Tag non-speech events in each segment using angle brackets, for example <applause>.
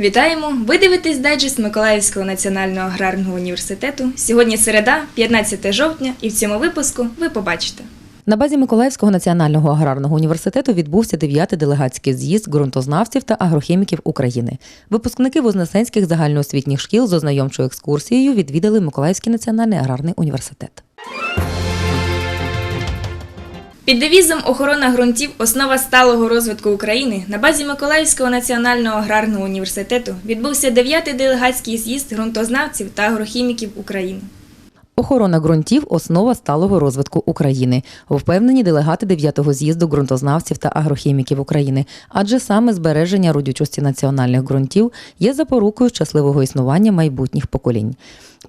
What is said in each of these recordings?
Вітаємо! Ви дивитесь дайджест Миколаївського національного аграрного університету. Сьогодні середа, 15 жовтня, і в цьому випуску ви побачите. На базі Миколаївського національного аграрного університету відбувся 9-й делегатський з'їзд ґрунтознавців та агрохіміків України. Випускники вознесенських загальноосвітніх шкіл з ознайомчою екскурсією відвідали Миколаївський національний аграрний університет. Під девізом Охорона ґрунтів основа сталого розвитку України на базі Миколаївського національного аграрного університету відбувся 9-й делегатський з'їзд ґрунтознавців та агрохіміків України. Охорона ґрунтів основа сталого розвитку України. Впевнені делегати 9-го з'їзду ґрунтознавців та агрохіміків України, адже саме збереження родючості національних ґрунтів є запорукою щасливого існування майбутніх поколінь.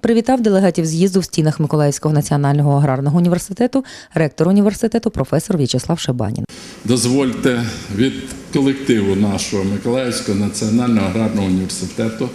Привітав делегатів з'їзду в стінах Миколаївського національного аграрного університету ректор університету професор В'ячеслав Шебанін. Дозвольте від колективу нашого Миколаївського національного аграрного університету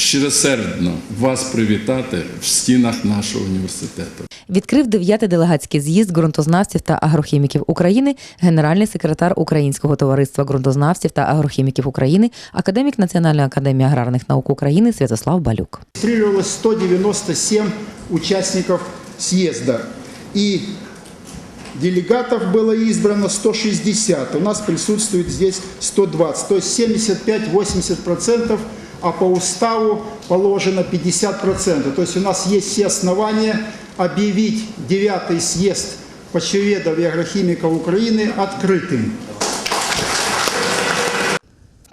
щиросердно вас привітати в стінах нашого університету. Відкрив 9-й делегатський з'їзд ґрунтознавців та агрохіміків України генеральний секретар Українського товариства ґрунтознавців та агрохіміків України, академік Національної академії аграрних наук України Святослав Балюк. Регистрировалось 197 участников съезда. И делегатов было избрано 160. У нас присутствует здесь 120. То есть 75-80%, а по уставу положено 50%. То есть у нас есть все основания объявить 9 съезд почвоведов и агрохимиков Украины открытым.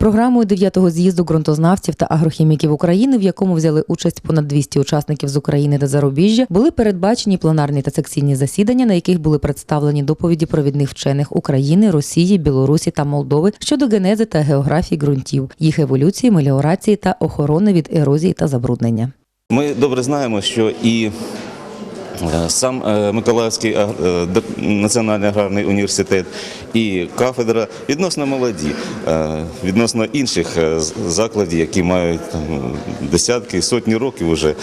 Програмою 9-го з'їзду ґрунтознавців та агрохіміків України, в якому взяли участь понад 200 учасників з України та зарубіжжя, були передбачені пленарні та секційні засідання, на яких були представлені доповіді провідних вчених України, Росії, Білорусі та Молдови щодо генези та географії ґрунтів, їх еволюції, меліорації та охорони від ерозії та забруднення. Ми добре знаємо, що і сам е, Миколаївський е, національний аграрний університет і кафедра відносно молоді, е, відносно інших е, закладів, які мають там, десятки, сотні років уже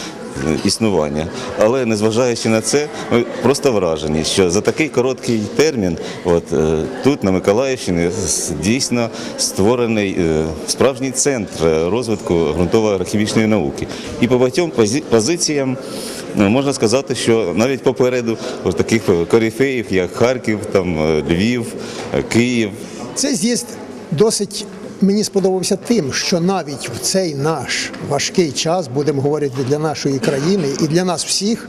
існування. Але незважаючи на це, ми просто вражені, що за такий короткий термін, от е, тут на Миколаївщині дійсно створений е, справжній центр е, розвитку ґрунтово-агрохімічної науки. І по багатьом позиціям ну, можна сказати, що навіть попереду ось таких корифеїв, як Харків, там е, Львів, е, Київ. Цей з'їзд досить мені сподобався тим, що навіть в цей наш важкий час, будемо говорити для нашої країни і для нас всіх,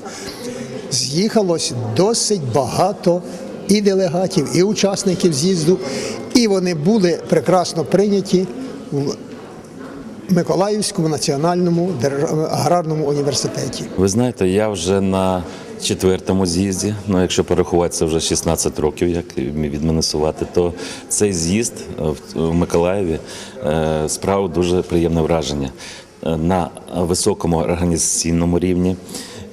з'їхалось досить багато і делегатів, і учасників з'їзду, і вони були прекрасно прийняті в Миколаївському національному аграрному університеті. Ви знаєте, я вже на четвертому з'їзді, ну якщо порахувати, це вже 16 років, як відмінусувати, то цей з'їзд в- в Миколаєві е, справив дуже приємне враження Е, на високому організаційному рівні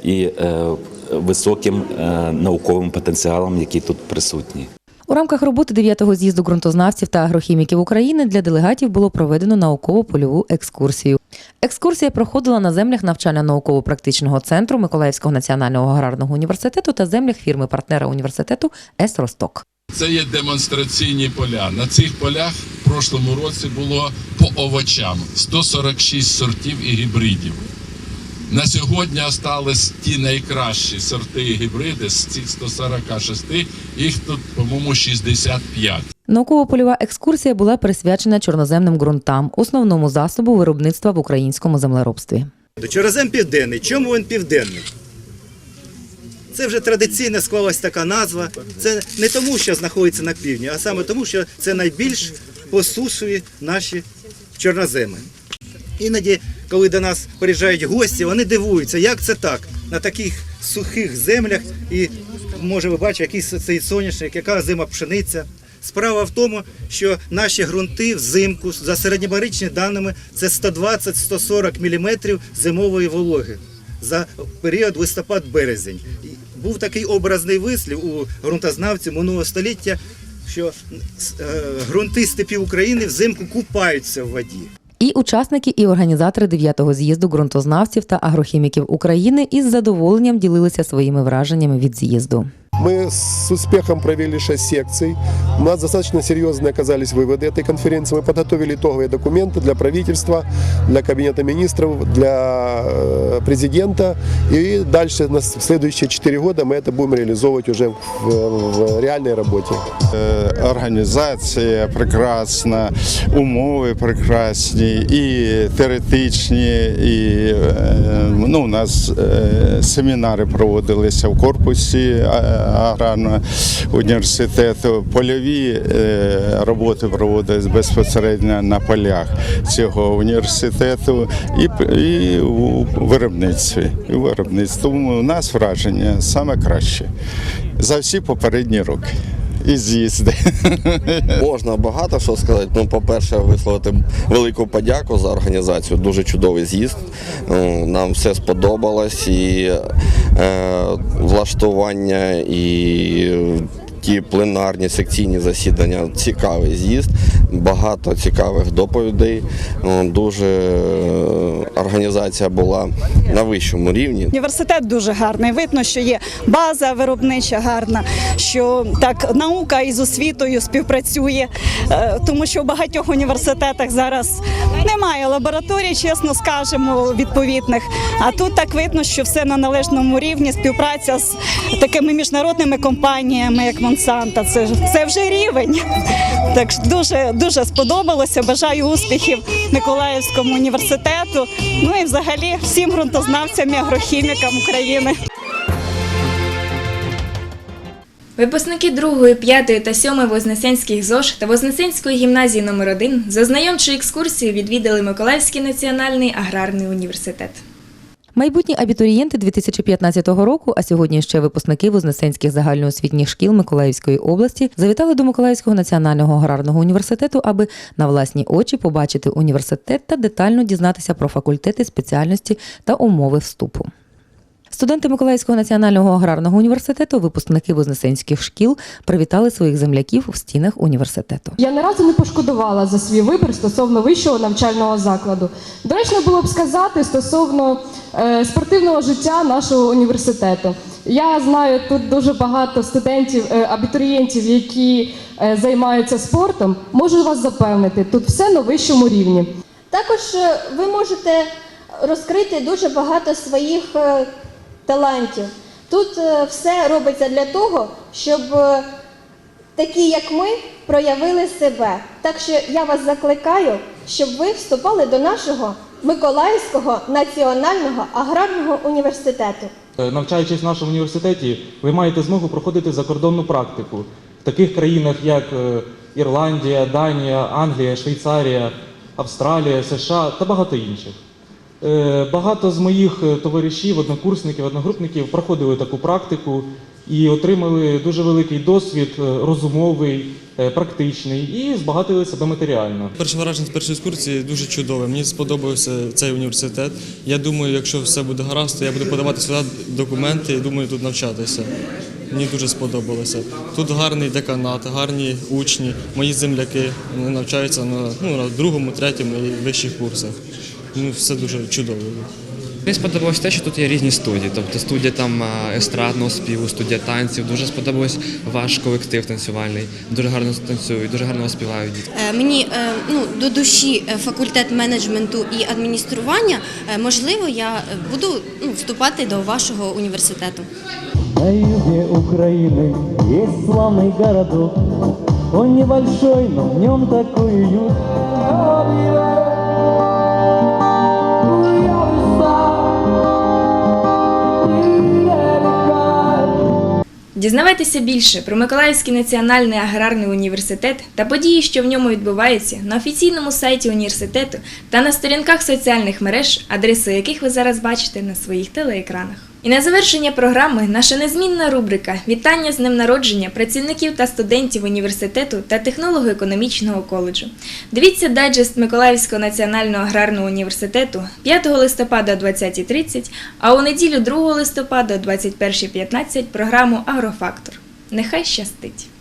і е, високим е, науковим потенціалом, який тут присутній. У рамках роботи 9-го з'їзду ґрунтознавців та агрохіміків України для делегатів було проведено науково-польову екскурсію. Екскурсія проходила на землях навчально-науково-практичного центру Миколаївського національного аграрного університету та землях фірми партнера університету С Росток. Це є демонстраційні поля. На цих полях в прошлому році було по овочам 146 сортів і гібридів. На сьогодні остались ті найкращі сорти і гібриди з цих 146, їх тут, по-моєму, 65. Науково-польова екскурсія була присвячена чорноземним ґрунтам, основному засобу виробництва в українському землеробстві. Чорозем південний. Чому він південний? Це вже традиційно склалась така назва. Це не тому, що знаходиться на півдні, а саме тому, що це найбільш посушливі наші чорноземи. Іноді, коли до нас приїжджають гості, вони дивуються, як це так на таких сухих землях, і може ви бачите, який цей соняшник, яка зима пшениця. Справа в тому, що наші ґрунти взимку за середньобаричними даними це 120-140 мм зимової вологи за період листопад-березень. Був такий образний вислів у ґрунтознавців минулого століття, що е, ґрунти степів України взимку купаються в воді. І учасники і організатори 9-го з'їзду ґрунтознавців та агрохіміків України із задоволенням ділилися своїми враженнями від з'їзду. Мы с успехом провели 6 секций. У нас достаточно серьезные оказались выводы этой конференции. Мы подготовили итоговые документы для правительства, для Кабинета министров, для э, президента. И дальше на с- в следующие 4 года мы это будем реализовывать уже в, в реальной работе. Е, Організація прекрасна, умови прекрасні, і теоретичні, і е, ну, у нас е, семінари проводилися в корпусі е, аграрного університету. Польові е, роботи проводились безпосередньо на полях цього університету і, і у виробництві. І виробництві. Тому у нас враження саме краще за всі попередні роки. І з'їзди. <laughs> Можна багато що сказати. Ну, по-перше, висловити велику подяку за організацію. Дуже чудовий з'їзд. Ну, Нам все сподобалось і е, влаштування, і ті пленарні секційні засідання. Цікавий з'їзд, багато цікавих доповідей. Ну, Дуже е, організація була на вищому рівні. Університет дуже гарний. Видно, що є база виробнича гарна, що так наука із освітою співпрацює, Е, тому що в багатьох університетах зараз немає лабораторій, чесно скажемо, відповідних. А тут так видно, що все на належному рівні. Співпраця з такими міжнародними компаніями, як Монсанта. Це це вже рівень. Так дуже дуже сподобалося. Бажаю успіхів Миколаївському університету. Ну і взагалі всім ґрунтознавцям і агрохімікам України. Випускники 2, 5 та 7 Вознесенських ЗОЖ та Вознесенської гімназії номер 1 з ознайомчою екскурсією відвідали Миколаївський національний аграрний університет. Майбутні абітурієнти 2015 року, а сьогодні ще випускники Вознесенських загальноосвітніх шкіл Миколаївської області, завітали до Миколаївського національного аграрного університету, аби на власні очі побачити університет та детально дізнатися про факультети, спеціальності та умови вступу. Студенти Миколаївського національного аграрного університету, випускники вознесенських шкіл, привітали своїх земляків в стінах університету. Я ні разу не пошкодувала за свій вибір стосовно вищого навчального закладу. Доречно було б сказати стосовно е, спортивного життя нашого університету. Я знаю тут дуже багато студентів, е, абітурієнтів, які е, займаються спортом. Можу вас запевнити, тут все на вищому рівні. Також е, ви можете розкрити дуже багато своїх е, талантів. Тут е, все робиться для того, щоб е, такі, як ми, проявили себе. Так що я вас закликаю, щоб ви вступали до нашого Миколаївського національного аграрного університету. Е, Навчаючись в нашому університеті, ви маєте змогу проходити закордонну практику в таких країнах, як Ірландія, Данія, Англія, Швейцарія, Австралія, США та багато інших. Е, Багато з моїх е, товаришів, однокурсників, одногрупників проходили таку практику і отримали дуже великий досвід, е, розумовий, практичний і збагатили себе матеріально. Перше враження з першої екскурсії дуже чудове. Мені сподобався цей університет. Я думаю, якщо все буде гаразд, то я буду подавати сюди документи і думаю тут навчатися. Мені дуже сподобалося. Тут гарний деканат, гарні учні, мої земляки навчаються на, ну, на другому, третьому і вищих курсах. Ну, все дуже чудово. Мені сподобалось те, що тут є різні студії. Тобто студія там естрадного співу, студія танців. Дуже сподобалось ваш колектив танцювальний. Дуже гарно танцюють, дуже гарно співають дітки. Е, Мені е, ну, до душі е, факультет менеджменту і адміністрування. Е, Можливо, я е, буду ну, вступати до вашого університету. На юге Украины есть славный городок. Он небольшой, но в нем такой уют. Дізнавайтеся більше про Миколаївський національний аграрний університет та події, що в ньому відбуваються, на офіційному сайті університету та на сторінках соціальних мереж, адреси яких ви зараз бачите на своїх телеекранах. І на завершення програми наша незмінна рубрика Вітання з днем народження працівників та студентів університету та технолого-економічного коледжу. Дивіться дайджест Миколаївського національного аграрного університету 5 листопада о 20.30, а у неділю 2 листопада о 21.15 програму Агрофактор. Нехай щастить!